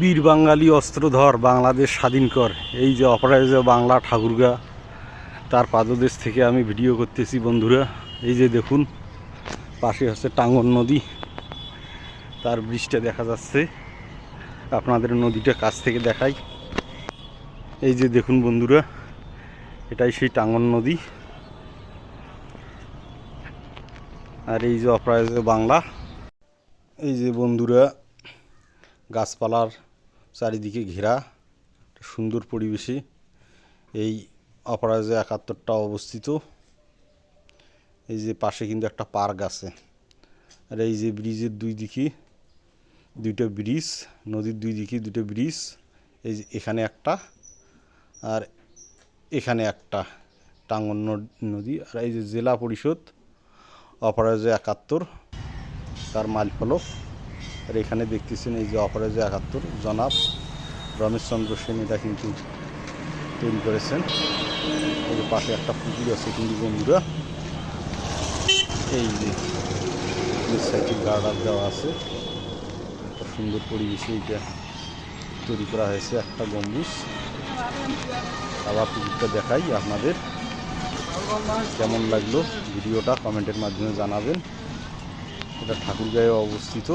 বীর বাঙালি অস্ত্রধর বাংলাদেশ স্বাধীন কর। এই যে অপরাজয় বাংলা ঠাকুরগা, তার পাদদেশ থেকে আমি ভিডিও করতেছি বন্ধুরা। এই যে দেখুন, পাশে হচ্ছে টাঙ্গন নদী। তার ব্রিজটা দেখা যাচ্ছে। আপনাদের নদীটা কাছ থেকে দেখাই। এই যে দেখুন বন্ধুরা, এটাই সেই টাঙ্গন নদী। আর এই যে অপরাজয় বাংলা। এই যে বন্ধুরা গাছপালার চারিদিকে ঘেরা সুন্দর পরিবেশে এই অপরাজয় একাত্তরটা অবস্থিত। এই যে পাশে কিন্তু একটা পার্ক আছে। আর এই যে ব্রিজের দুই দিকে দুইটা ব্রিজ, নদীর দুই দিকে দুটো ব্রিজ, এই যে এখানে একটা আর এখানে একটা টাঙ্গন নদ- আর এই যে জেলা পরিষদ অপরাজয় একাত্তর, তার মাইল ফলক আর এখানে দেখতেছেন এই যে অপরাজয় একাত্তর, জনাব রমেশচন্দ্র সেন এটা কিন্তু তৈরি করেছেন। এই পাশে একটা পুকুর আছে কিন্তু বন্ধুরা, এই যে সাইকেল গার্ডার দেওয়া আছে। একটা সুন্দর পরিবেশে এইটা তৈরি করা হয়েছে একটা গম্বুজ। আবার পুকুরটা দেখাই আপনাদের কেমন লাগল ভিডিওটা কমেন্টের মাধ্যমে জানাবেন। এটা ঠাকুরগাঁয়ে অবস্থিত।